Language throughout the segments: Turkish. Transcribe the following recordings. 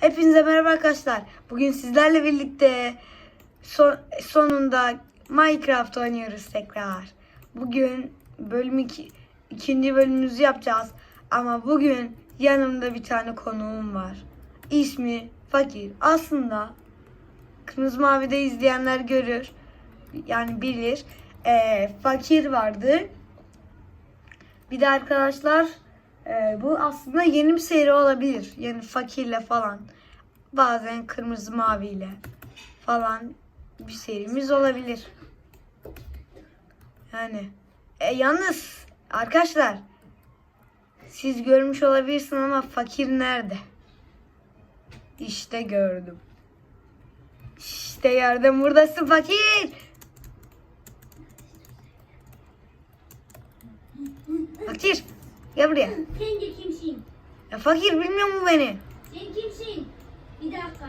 Hepinize merhaba arkadaşlar. Bugün sizlerle birlikte son- sonunda Minecraft oynuyoruz tekrar. Bugün bölüm iki, ikinci bölümümüzü yapacağız. Ama bugün yanımda bir tane konuğum var. İsmi Fakir. Aslında Kırmızı Mavi'de izleyenler görür. Yani bilir. Ee, fakir vardı. Bir de arkadaşlar e, bu aslında yeni bir seri olabilir. Yani fakirle falan. Bazen kırmızı maviyle falan bir serimiz olabilir. Yani e, yalnız arkadaşlar siz görmüş olabilirsin ama fakir nerede? İşte gördüm. İşte gördüm buradasın fakir. Fakir gel buraya. Sen de kimsin? Ya fakir bilmiyor mu beni? Sen kimsin? Bir dakika.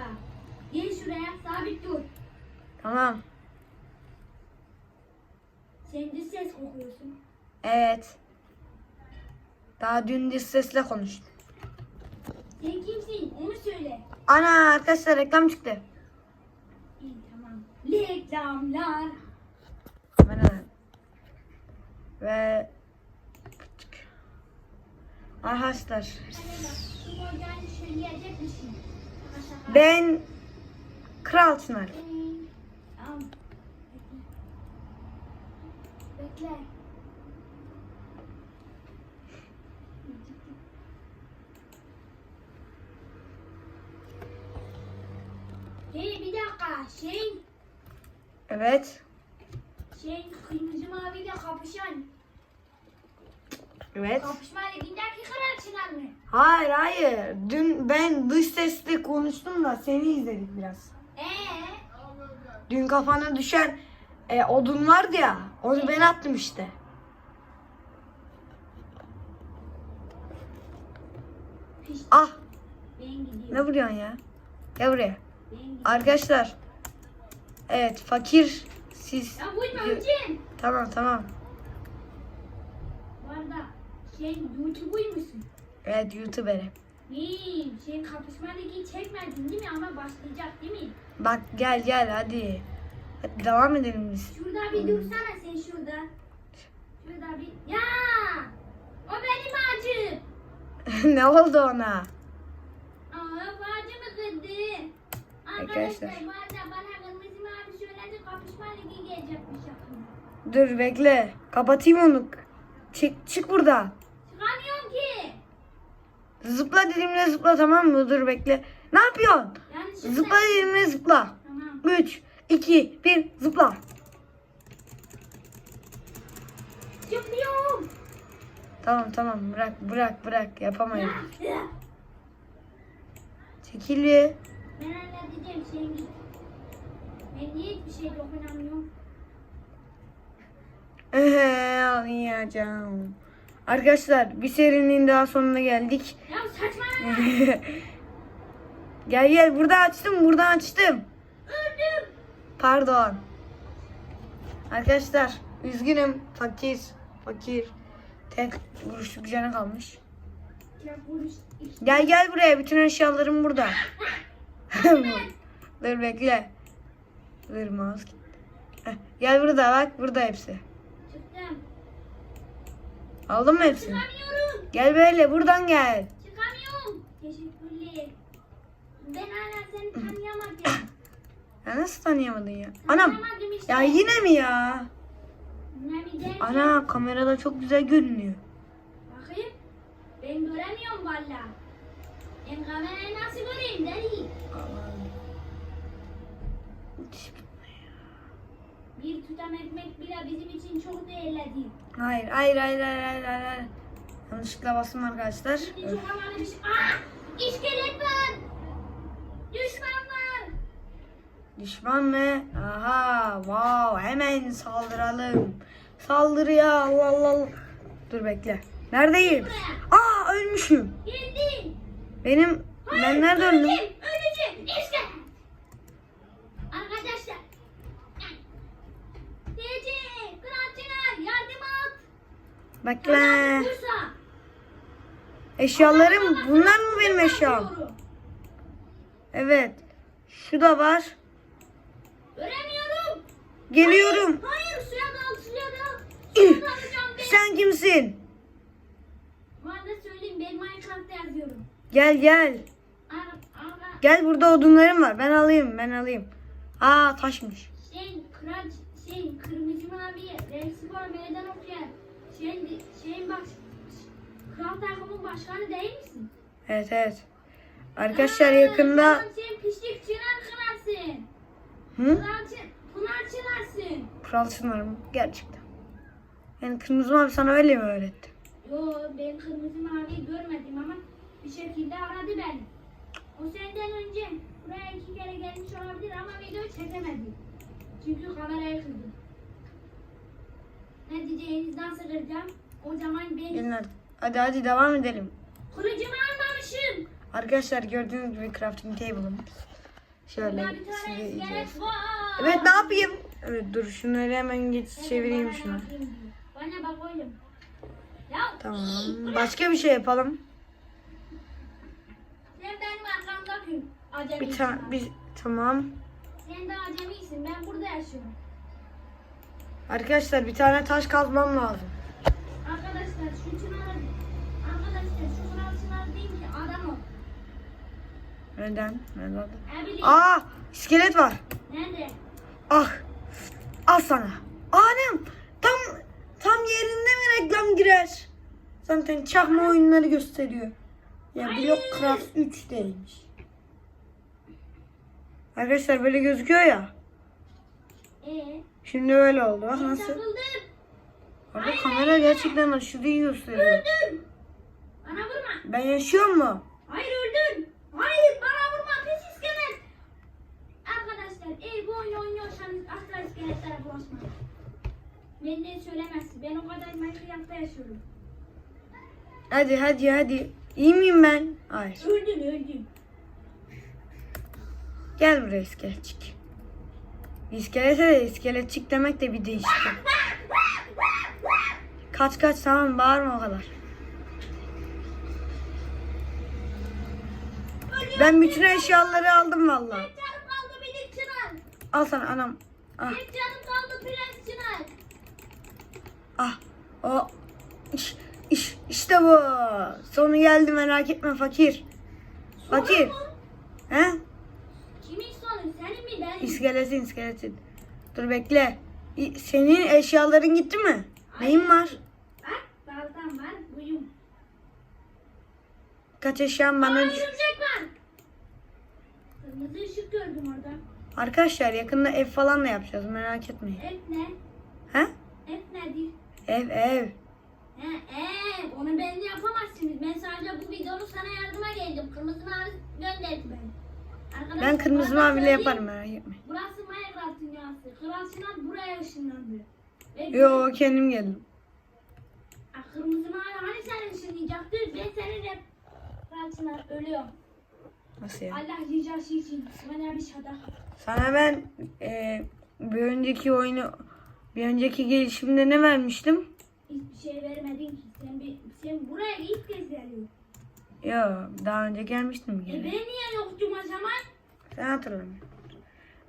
Gel şuraya sabit dur. Tamam. Sen de ses kokuyorsun. Evet. Daha dün dış sesle konuştum. Sen kimsin? Onu söyle. Ana arkadaşlar reklam çıktı. İyi tamam. Reklamlar. Merhaba. Ve Arkadaşlar Hadi bak. Şu boydan söyleyecek misin? Şaka şaka. ben Kral Çınar. Bekle. Hey bir dakika. Şey, Evet. şey kırmızı maviyle kapışan. Evet. Kapışma ligindeki karar çınar mı? Hayır hayır. Dün ben dış sesle konuştum da seni izledik biraz. Ee, Dün kafana düşen e, odun vardı ya. Onu ben attım işte. Ah ne vuruyorsun ya? Gel buraya. Arkadaşlar. Evet fakir siz. Ya vurma. Tamam tamam. Şey YouTuber musun? Evet YouTuber'ım. İyi, şey kapışma ligi çekmedin değil mi? Ama başlayacak değil mi? Bak gel gel hadi. Hadi devam edelim biz. Şurada bir dursana sen şurada. Şurada bir... Ya! O benim ağacım. ne oldu ona? Aa, ağacımı kırdı. Arkadaşlar. Arkadaşlar bu arada bana kırmızı mavi söyledi kapışma ligi gelecekmiş yakında. Dur bekle. Kapatayım onu. Çık, çık buradan. Ki. Zıpla dediğimde zıpla tamam mı? Dur bekle. Ne yapıyorsun? Yanlışlıkla. Zıpla dediğimde zıpla. Tamam. 3, 2, 1 zıpla. Çıkıyorum. Tamam tamam bırak bırak bırak yapamayız. Ya. Çekil bir. Ben halledeceğim sen git. Ben niye hiçbir şey dokunamıyorum? Ehe anlayacağım. Arkadaşlar bir serinin daha sonuna geldik. Ya saçmalama. gel gel burada açtım burada açtım. Öldüm. Pardon. Arkadaşlar üzgünüm fakir fakir. Tek vuruşluk canı kalmış. Gel gel buraya bütün eşyalarım burada. Dur bekle. Dur mouse. gitti. Gel burada bak burada hepsi. Çıktım. Aldın mı hepsini? Çıkamıyorum. Gel böyle buradan gel. Çıkamıyorum. Teşekkürler. Ben hala seni tanıyamadım. Ya nasıl tanıyamadın ya? Anam. İşte. Ya yine mi ya? Ana kamerada çok güzel görünüyor. Bakayım. Ben göremiyorum valla. Ben kamerayı nasıl göreyim deli? Bir tutam ekmek bile bizim için çok değerli değil. Hayır hayır hayır hayır hayır. hayır. Yanlışlıkla bastım arkadaşlar. Şimdi çok havalı bir şey. Aa! İskelet var. Düşman var. Düşman mı? Aha wow hemen saldıralım. Saldırıya Allah Allah. Allah. Dur bekle. Neredeyim? Aa ölmüşüm. Geldin. Benim ben nerede öldüm? Öleceğim. Öleceğim. İşte. Arkadaşlar. DC. Kıraatçılar yardım et. Bekle. Eşyalarım bunlar mı benim eşyam? Evet. Şu da var. Göremiyorum. Geliyorum. Hayır suya dal suya dal. Üh, Suya dalacağım ben. Sen kimsin? Bu arada söyleyeyim ben Minecraft'ta yazıyorum. Gel gel. Ara, ara, Gel burada odunlarım var. Ben alayım ben alayım. Aa taşmış. şey kral şey kırmızı mavi renkli var meydan Şey şeyin baş kral takımın başkanı değil misin? Evet evet. Arkadaşlar Aa, yakında... Sen pişlik çınar kırarsın. Hı? Pınar, çı- pınar çınarsın. Kral Çınar mı? Gerçekten. Yani kırmızı mavi sana öyle mi öğretti? Yo ben kırmızı maviyi görmedim ama bir şekilde aradı beni. O senden önce buraya iki kere gelmiş olabilir ama video çekemedi. Çünkü kamerayı kırdı. Ne diyeceğiniz nasıl kıracağım? O zaman ben Gelin hadi. Hadi hadi devam edelim. kılıcımı almamışım. Arkadaşlar gördüğünüz gibi crafting table'ım. Şöyle Burada bir tane size iskelet izleyeceğiz. var. Evet ne yapayım? Evet dur şunları hemen geç Evet, çevireyim bana şunu. diyor. Bana bak oğlum. Ya Tamam. Başka bir şey yapalım. Sen benim arkamda kül. Acemi. Bir tane bir tamam. Sen de acemisin. Ben burada yaşıyorum. Arkadaşlar bir tane taş kazmam lazım. Arkadaşlar şu çınarı Arkadaşlar şu kral çınar değil ki adam o. Neden? Neden? Aa, iskelet var. Nerede? Ah. Al sana. Anam. Tam tam yerinde mi reklam girer? Zaten çakma oyunları gösteriyor. Ya Block Craft 3 değilmiş. Arkadaşlar böyle gözüküyor ya. Ee, Şimdi öyle oldu. Bak nasıl. Orada kamera gerçekten aşırı iyi gösteriyor. Öldüm. Bana vurma. Ben yaşıyor mu? Hayır öldün. Hayır bana vurma pis iskelet. Arkadaşlar eğer bu oyunu oynuyorsanız asla iskeletlere bulaşmayın. Benden söylemezsin. Ben o kadar Minecraft'ta yaşıyorum. Hadi hadi hadi. İyi miyim ben? Hayır. Öldün öldün. Gel buraya iskeletçik. İskelete de iskeletçik demek de bir değişik. Kaç kaç tamam bağırma o kadar. Ben bütün eşyaları aldım valla. Al sana anam. Ah ah. O. İş, iş, işte bu. Sonu geldi merak etme fakir. Fakir. He? Kimin sonu? Senin mi benim? İskeletin iskeletin. Dur bekle. Senin eşyaların gitti mi? Neyin var? Bak baltam var buyum. Kaç eşyam Aa bana... örümcek var. Kırmızı ışık gördüm orada. Arkadaşlar yakında ev falan da yapacağız merak etmeyin. Et ne? He? Et nedir? Ev ev. He ev. Onu ben yapamazsınız. Ben sadece bu videonun sana yardıma geldim. Kırmızı mavi gönderdi beni. Arkadaşlar, Ben kırmızı maviyle yaparım merak etmeyin. Burası Minecraft dünyası. Kral Sinan buraya ışınlandı. Ve Yo kendim geldim. Kırmızı mavi hani sen ışınlayacaktın? Ben senin hep Kral Sinan ölüyor. Nasıl ya? Allah ricası için bana bir şadak. Sana ben e, bir önceki oyunu bir önceki gelişimde ne vermiştim? Hiçbir şey vermedin ki. Sen, bir, sen buraya ilk kez geliyorsun. Yo daha önce gelmiştim E ben niye yoktum o zaman? Sen hatırlamıyorum.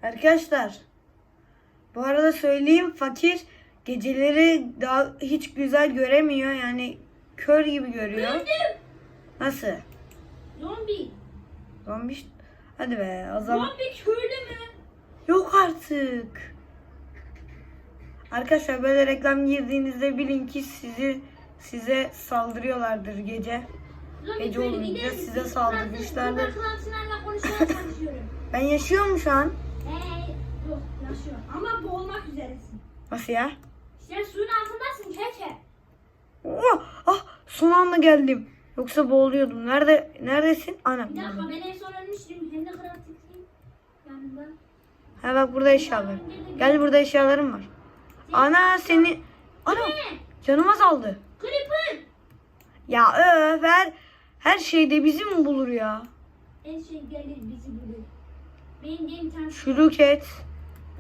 Arkadaşlar bu arada söyleyeyim fakir geceleri daha hiç güzel göremiyor yani kör gibi görüyor. Öldüm. Nasıl? Zombi. Zombi Hadi be o zaman. Zombi köylü mü? Yok artık. Arkadaşlar böyle reklam girdiğinizde bilin ki sizi size saldırıyorlardır gece. Gece olunca size konuşmaya çalışıyorum. Ben yaşıyorum şu an. Eee yok yaşıyor. Ama boğulmak üzeresin. Nasıl ya? Sen suyun altındasın keke. Oh, ah son anda geldim. Yoksa boğuluyordum. Nerede neredesin? Anam. Bir dakika ben en son ölmüştüm. Hem de kral titriyim. Yanında. Ha bak burada eşyalarım. Gel burada eşyalarım var. Ana seni. Ana canım azaldı. Creeper. Ya öf her, her şeyde bizi mi bulur ya? En şey gelir bizi bulur. Benim. Şuruk et.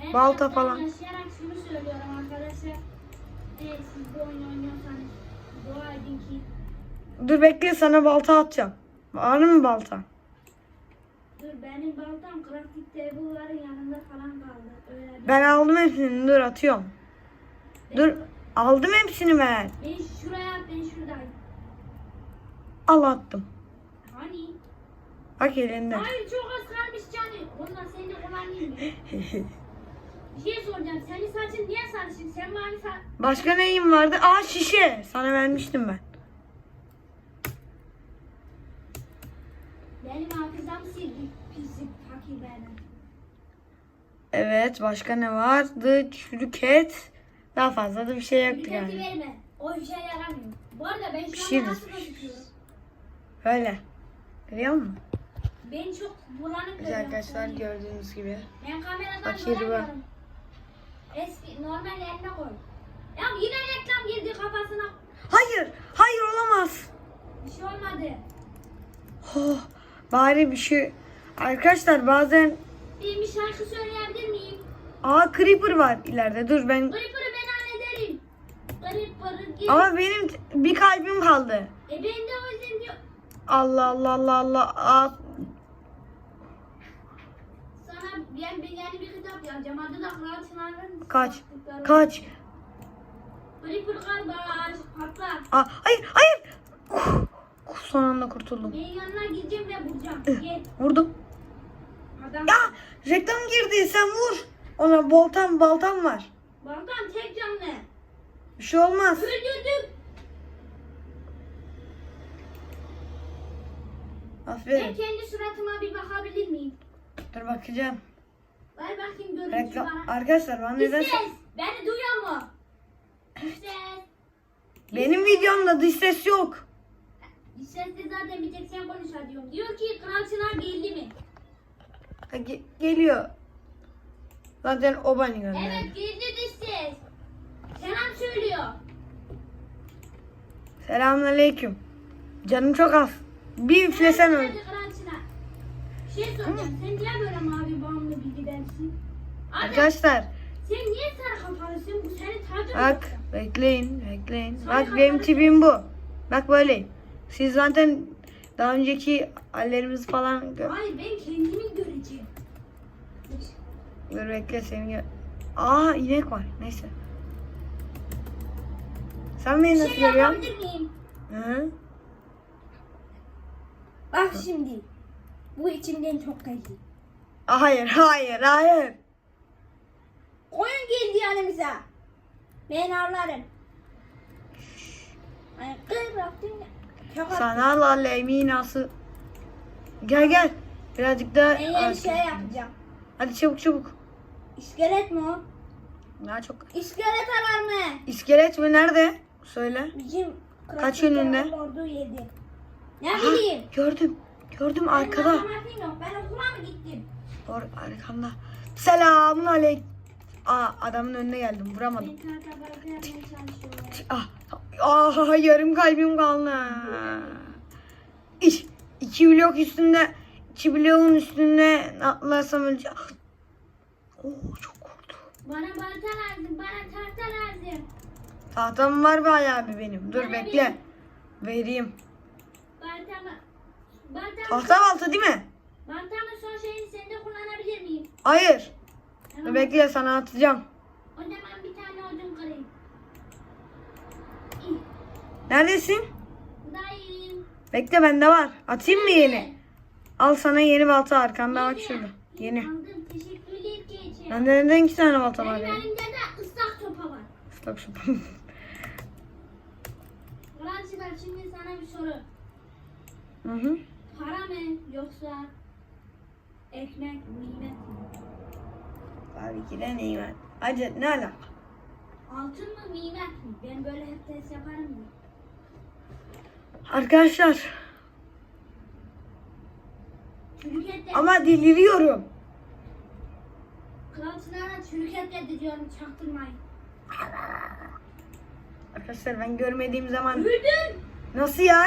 Ben balta ben falan. yaşayarak şunu söylüyorum arkadaşlar. Eğer siz bu oyunu oynuyorsanız dua edin ki Dur bekle sana balta atacağım. Var mı balta? Dur benim baltam crafting table'ların yanında falan kaldı. Öyle Ben aldım hepsini. Dur atıyorum. Dur. Aldım hepsini ben. Ben şuraya at ben şuradayım. Al attım. Hani? Bak elinde. Hayır çok az kalmış canım. Ondan seni de kullanayım mı? Bir şey soracağım. Senin saçın niye sarışın? Sen mavi saç... Başka neyim vardı? Aa şişe. Sana vermiştim ben. Benim hafızamı sildi. Pislik fakir benim. Evet. Başka ne vardı? Çürük et. Daha fazla da bir şey yoktu Dikkati yani. verme. O işe yaramıyor. Bu arada ben şu Pişiririz, anda nasıl pişiririz. gözüküyorum? Böyle. Görüyor musun? Ben çok bulanık görüyorum. arkadaşlar gördüğünüz gibi. Ben kameradan Fakir bu. göremiyorum. Eski normal yerine koy. Ya yine reklam girdi kafasına. Hayır. Hayır olamaz. Bir şey olmadı. Oh, bari bir şey. Arkadaşlar bazen Bir, bir şarkı söyleyebilir miyim? Aa creeper var ileride. Dur ben Creeper'ı ben hallederim. Creeper'ı gir. ama benim t- bir kalbim kaldı. E ben de o yüzden diyor. Allah Allah Allah Allah. Aa, Sana ben yeni bir kitap yazacağım. Adı da Kral Çınar'ın kaç. Kaç. Creeper kardeş patla. Aa, hayır hayır. Uf, son anda kurtuldum. Ben yanına gideceğim ve vuracağım. Ih, Gel. Vurdum. Adam. Ya reklam girdi sen vur. Ona boltam baltam var. Balkan tek canlı. Bir şey olmaz. Öldürdük. Ben Aferin. kendi suratıma bir bakabilir miyim? Dur bakacağım. Ver bakayım görüntü Reklam. bana. Arkadaşlar ben Bir neden ses. Beni duyuyor mu? Bir ses. benim videomda dış ses yok. Bir ses de zaten bir tek sen konuş diyorum. Diyor ki Kral Çınar geldi mi? Ha, ge- geliyor. Zaten o beni gönderdi. Evet geldi dış ses. Selam söylüyor. Selamünaleyküm. Canım çok az. Bir üflesen öl. Şey soracağım. Sen niye böyle mavi bağımlı bir gidersin? Abi Arkadaşlar sen niye sarı kafalısın? Bu senin tacın bak bekleyin bekleyin. Sana Bak benim tipim bu. Bak böyleyim. Siz zaten daha önceki hallerimizi falan gör. Hayır ben kendimi göreceğim. Dur bekle seni gö- Aa inek var. Neyse. Sen beni Bir nasıl şey görüyorsun? yapabilir miyim? Hı? Bak şimdi. Bu içimden çok geldi. Aa, Hayır hayır hayır. Koyun geldi yanımıza. Ben avlarım. Ay kır baktın ya. Çok. Sana lalle minası. Gel gel. Birazcık daha. Ben yeni şey yapacağım. Hadi çabuk çabuk. İskelet mi o? Daha çok. İskelet arar mı? İskelet mi nerede? Söyle. Bizim Kaç yönünde? Olduğu yedi. Ne Aha, bileyim. gördüm. Gördüm arkada. yok. Ben okula mı gittim? Or arkamda. Selamun aleyk. Aa adamın önüne geldim. Vuramadım. Ben yapmaya çalışıyorum. Ah, ah yarım kalbim kaldı. İş. iki blok üstünde iki bloğun üstünde atlarsam öleceğim. Oo çok korktum. Bana balta lazım. Bana tahta lazım. Tahtam var bayağı bir benim. Dur Bana bekle. Vereyim. Baltamı. Baltamı. Tahta balta değil mi? Baltamın son şeyini sende kullanabilir miyim? Hayır. Tamam. Bekle sana atacağım. O zaman bir tane odun kırayım. Neredesin? Buradayım. Bekle bende var. Atayım mı yeni? Al sana yeni balta arkanda bak şurada. Yeni. Aldım. Teşekkürler geçeceğim. Bende neden iki tane balta var Benim ya? elimde de ıslak sopa var. Stop stop. Fransızlar şimdi sana bir soru. Hı hı. Para mı yoksa ekmek, nimet mi? Tabii ki de nimet. Hadi ne alaka? Altın mı nimet mi? Ben böyle hep test yaparım ya. Arkadaşlar Çürük et de, ama deliriyorum. Kral Çınar'a çürük et dedi diyorum çaktırmayın. Arkadaşlar ben görmediğim zaman Öldün! nasıl ya?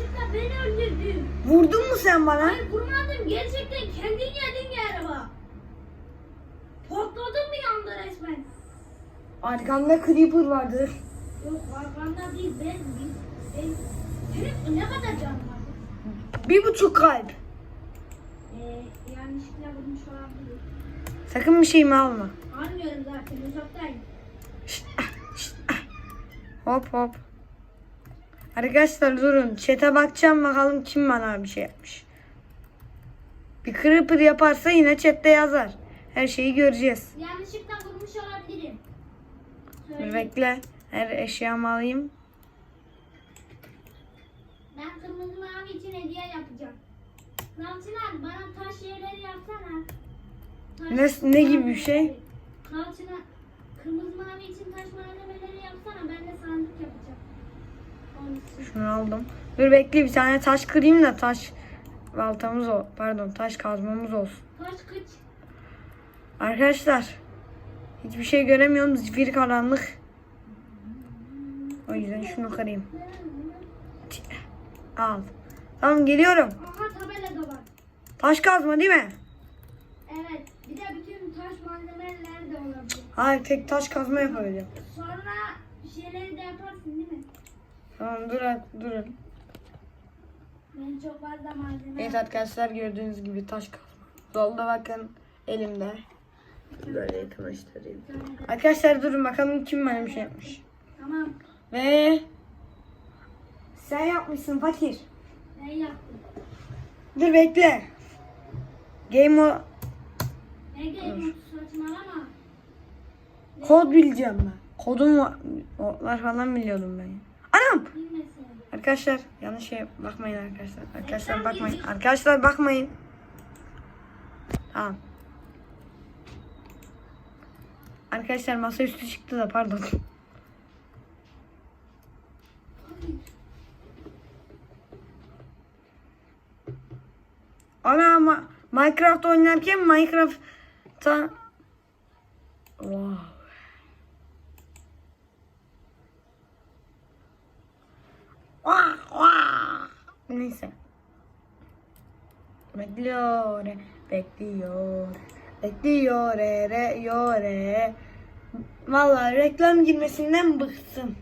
Yanlışlıkla beni öldürdün. Vurdun mu sen bana? Hayır vurmadım. Gerçekten kendin yedin galiba. Patladın mı yanda resmen? Arkamda creeper vardı. Yok arkamda değil ben. Ben, senin ne kadar canın var? Bir buçuk kalp. Ee, yanlışlıkla vurmuş olabilir. Sakın bir şeyimi alma. Almıyorum zaten uzaktayım. Şşt, ah, şşt, ah. Hop hop. Arkadaşlar durun. Chat'e bakacağım bakalım kim bana bir şey yapmış. Bir creeper yaparsa yine chat'te yazar. Her şeyi göreceğiz. Yanlışlıkla vurmuş olabilirim. Dur bekle. Her eşyamı alayım. Ben kırmızı mavi için hediye yapacağım. Nalçınar bana taş yerleri yapsana. Taş- Ne- ne gibi bir şey? Nalçınar kırmızı mavi için taş malzemeleri yapsana. Ben de sandık yapacağım. Şunu aldım. Dur bekle bir tane taş kırayım da taş baltamız o. Pardon taş kazmamız olsun. Taş kıç. Arkadaşlar hiçbir şey göremiyorum. Zifir karanlık. O yüzden şunu kırayım. Al. Tamam geliyorum. Aha tabela da var. Taş kazma değil mi? Evet. Bir de bütün taş malzemeler de olabilir. Hayır tek taş kazma yapabileceğim. Sonra şeyleri de yaparsın değil mi? Tamam dur durun. Ben çok fazla malzeme Evet arkadaşlar gördüğünüz gibi taş kazma. Solda bakın elimde. Böyle yakınlaştırayım. Arkadaşlar durun bakalım kim bana bir şey yapmış. Tamam. Ve sen yapmışsın fakir. Ben yaptım. Dur bekle. Game o Ne gelin saçmalama. kod bileceğim ben. Kodum var var falan biliyordum ben. Anam! Arkadaşlar yanlış şey bakmayın arkadaşlar. Arkadaşlar bakmayın. Arkadaşlar bakmayın. Tamam. Arkadaşlar masaüstü çıktı da pardon. Ana ama Minecraft oynarken Minecraft'ta Wow. Neyse. Bekliyor, bekliyor, bekliyor, re, yore. Vallahi reklam girmesinden bıktım.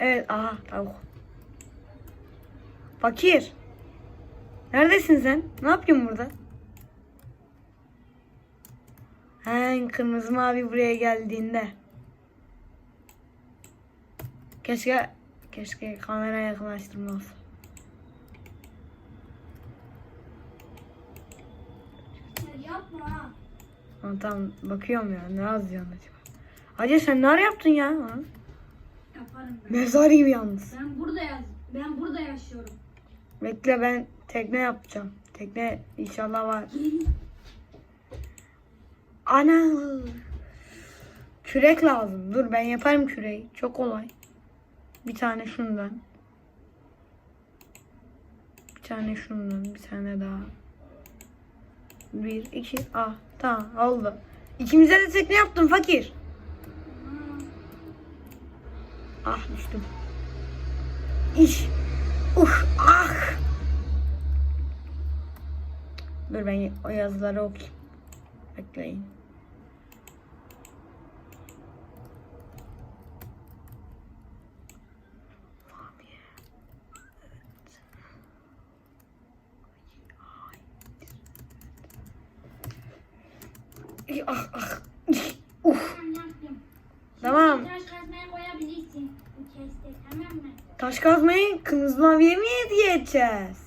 Evet, aha tavuk. Fakir. Neredesin sen? Ne yapıyorsun burada? He, kırmızı mavi buraya geldiğinde. Keşke keşke kamera yakınlaştırmaz. Ya yapma ha. Ama tamam bakıyorum ya ne yazıyorsun acaba? Hacı sen ne yaptın ya? Ha? Yaparım ben. Mezar gibi yalnız. Ben burada yaz. Ben burada yaşıyorum. Bekle ben tekne yapacağım. Tekne inşallah var. Ana. Kürek lazım. Dur ben yaparım küreği. Çok kolay. Bir tane şundan. Bir tane şundan. Bir tane daha. Bir, iki. Ah tamam oldu. İkimize de tekne yaptım fakir. Ah düştüm. İş. Uf ah. Dur ben o yazıları okuyayım. Bekleyin. Ah ah. Uf. Tamam. Taş kazmaya koyabilirsin. Bu keste tamam mı? Taş kazmayı kırmızı maviye mi hediye edeceğiz?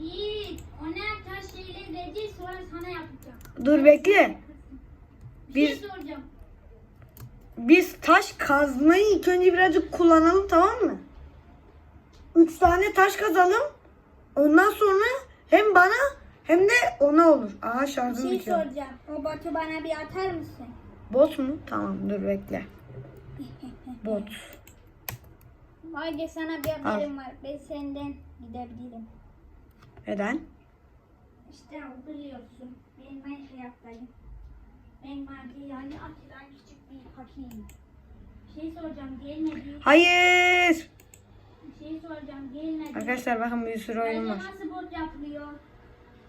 Git. Sana yapacağım. Dur bekle. Bir Biz- şey soracağım. Biz taş kazmayı ilk önce birazcık kullanalım tamam mı? Üç tane taş kazalım. Ondan sonra hem bana hem de ona olur. Aha Bir şarjım şey bitiyor. soracağım. O botu bana bir atar mısın? Bot mu? Tamam dur bekle. Bot. Haydi sana bir haberim var. Ben senden gidebilirim. Neden? İşte biliyorsun. Ben Minecraft'tayım. Ben Minecraft yani Atilla'nın küçük bir fakiyim. Şey soracağım gelmedi. Hayır. Şey soracağım gelmedi. Arkadaşlar bakın bir sürü oyun Bence var. nasıl bot yapılıyor?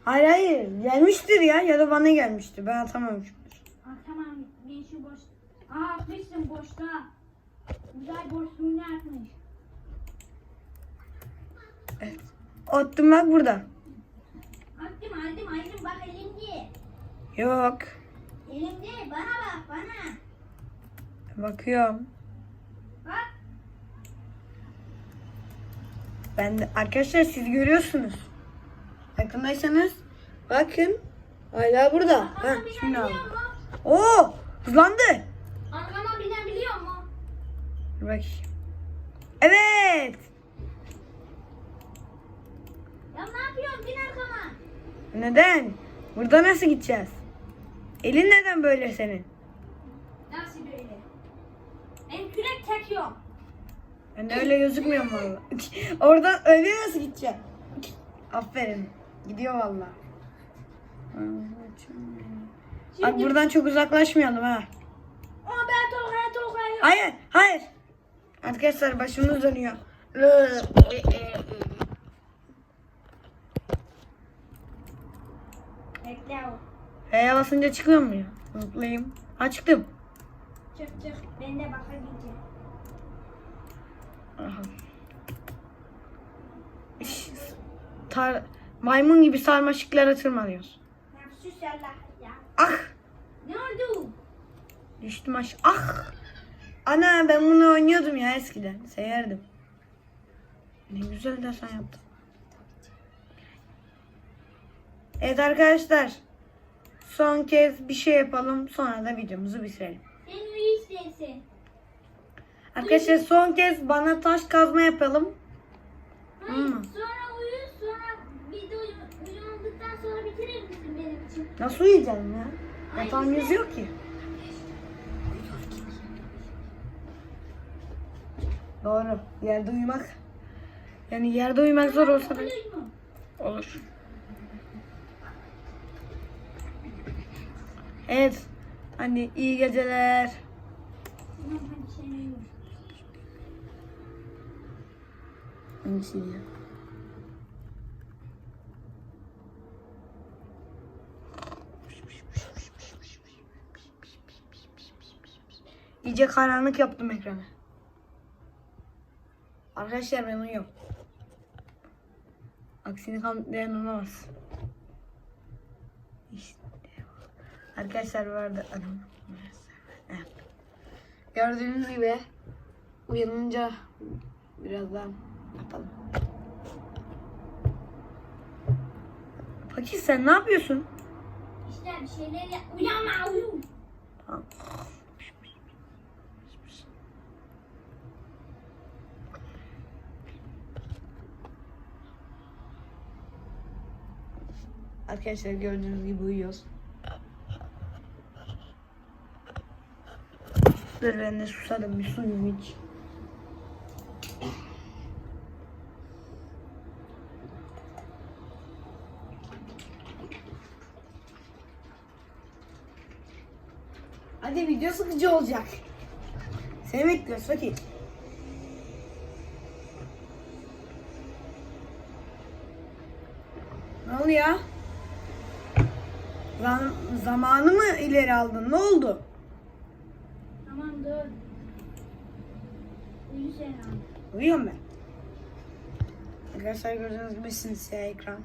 Hayır hayır gelmiştir ya ya da bana gelmişti ben atamamışımdır. Aa, tamam ben şu boş. Aa atmışsın boşta. Güzel boşluğunu atmış. Evet. Attım bak burada. Aldım aldım bak elimde. Yok. Elimde bana bak bana. Bakıyorum. Bak. Ben de, arkadaşlar siz görüyorsunuz. Yakındaysanız bakın. Hala burada. Ha, Arkama şimdi aldım. binebiliyor mu? Oo, hızlandı. Arkama binebiliyor mu? Dur bakayım. Evet. Ya ne yapıyorsun bin arkama. Neden? Burada nasıl gideceğiz? Elin neden böyle senin? Nasıl böyle? Ben kürek çekiyorum. Ben de öyle gözükmüyorum valla. Oradan öyle nasıl gideceğim? Aferin. Gidiyor valla. Bak Şimdi- buradan çok uzaklaşmayalım ha. Aa ben tokaya tokaya. Hayır, hayır. Arkadaşlar başımız dönüyor. Bekle o. H'ye basınca çıkıyor mu ya? Zıplayayım. Ha çıktım. Çık çık. Ben de bakayım. Aha. İş, Tar maymun gibi sarmaşıklara tırmanıyoruz. Ah! Ne oldu? Düştüm aşağı. Ah! Ana ben bunu oynuyordum ya eskiden. Severdim. Ne güzel desen yaptın. Evet arkadaşlar. Son kez bir şey yapalım. Sonra da videomuzu bitirelim. Arkadaşlar son kez bana taş kazma yapalım. Hayır, Hmm. sonra uyu, sonra video uyandıktan sonra bitirir misin benim için? Nasıl uyuyacağım ya? Yatağım yazıyor ki. Doğru. Yerde uyumak. Yani yerde uyumak zor olsa da Olur mu? olur. Evet. Anne iyi geceler. Ya? İyice karanlık yaptım ekranı. Arkadaşlar ben uyuyorum. Aksini kanıtlayan olamaz. İşte. Arkadaşlar vardı adam. Evet. Gördüğünüz gibi uyanınca birazdan yapalım. Fakir sen ne yapıyorsun? İşte bir şeyler yap. Uyanma uyu. Tamam. Arkadaşlar gördüğünüz gibi uyuyoruz. Dur ben de susadım bir suyum iç. Hadi video sıkıcı olacak. Seni bekliyoruz Fakir. Ne oluyor? Zam- zamanı mı ileri aldın? Ne oldu? Tamam dur. Uyu sen abi. Uyuyorum ben. Arkadaşlar gördüğünüz gibi simsiyah ekran.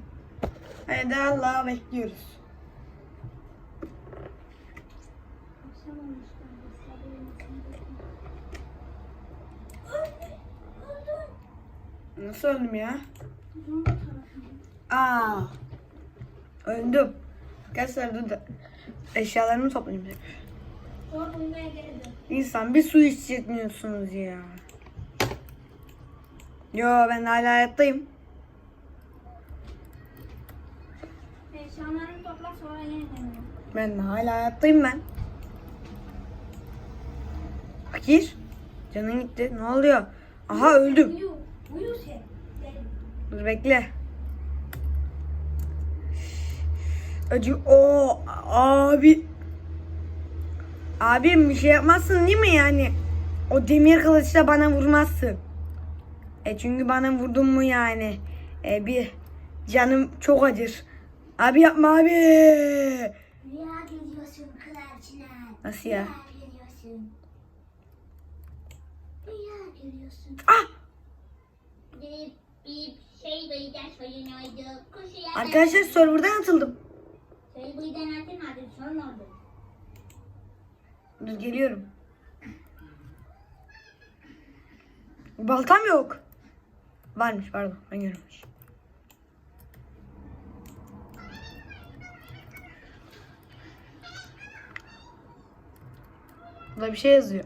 Hadi Allah'a bekliyoruz. Nasıl öldüm ya? Aa. Öldüm. Arkadaşlar dur da eşyalarımı toplayayım. İnsan bir su içmiyorsunuz ya. Yo ben hala hayattayım. Eşyalarını topla sonra yeniden. Ben hala hayattayım ben. Fakir. Canın gitti. Ne oluyor? Aha öldüm. Uyu. Uyu sen. Dur bekle. Acı. O abi. Abim bir şey yapmazsın değil mi yani? O demir kılıçla bana vurmazsın. E çünkü bana vurdun mu yani? E bir canım çok acır. Abi yapma abi. Rüya görüyorsun Kral Çınar. Nasıl ya? Rüya görüyorsun. Rüya görüyorsun. Ah! Bir, bir şey duyacağız oynuyordu. Kuşu Arkadaşlar serverdan atıldım. Şey duydan atılmadı. Sorun oldu. Dur geliyorum. Baltam yok. Varmış pardon ben görmemiş. Burada bir şey yazıyor.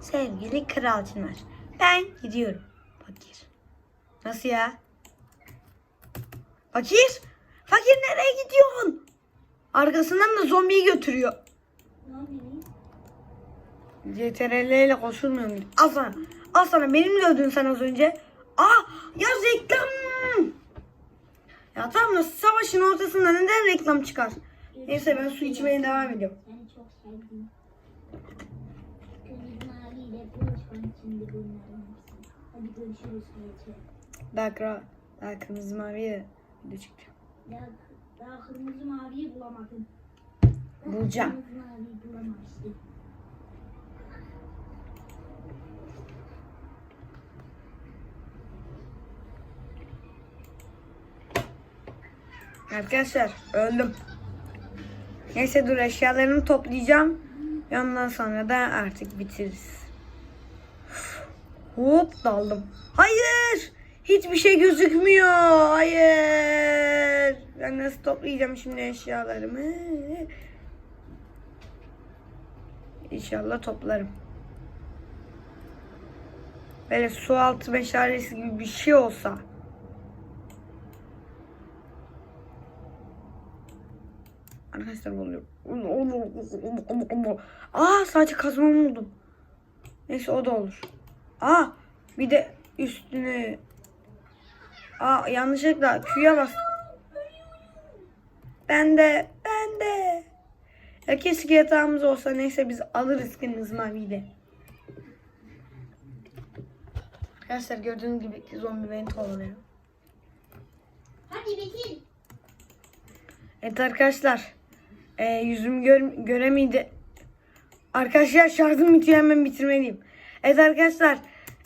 Sevgili Kral Çınar. Ben gidiyorum. Fakir. Nasıl ya? Fakir? Fakir nereye gidiyorsun? Arkasından da zombiyi götürüyor. CTRL ile koşulmuyor muydu? Al sana. Al sana. Benim mi dövdün sen az önce? Aa ya reklam. Ya tamam da savaşın ortasında neden reklam çıkar? Neyse ben su içmeye devam ediyorum. Daha, kral, daha kırmızı maviye video çekeceğim. Daha, daha kırmızı maviyi bulamadım. Bulacağım. Kırmızı maviyi bulamamıştım. Arkadaşlar öldüm. Neyse dur eşyalarımı toplayacağım. Ondan sonra da artık bitiririz. Hop daldım. Hayır. Hiçbir şey gözükmüyor. Hayır. Ben nasıl toplayacağım şimdi eşyalarımı? İnşallah toplarım. Böyle su altı meşalesi gibi bir şey olsa. Arkadaşlar oluyor. Aa sadece kazmamı buldum. Neyse o da olur. Aa bir de üstüne. Aa yanlışlıkla Q'ya bas. Ben de ben de. Ya keşke yatağımız olsa neyse biz alırız kırmızı maviyle. Arkadaşlar gördüğünüz gibi zombi beni kovalıyor. Hadi bitir. Evet arkadaşlar. E, yüzümü gör, göremeydi. Arkadaşlar şarjım bitiyor hemen bitirmeliyim. Evet arkadaşlar.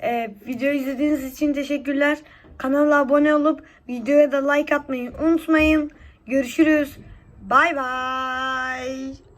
E, videoyu izlediğiniz için teşekkürler. Kanala abone olup videoya da like atmayı unutmayın. Görüşürüz. Bay bay.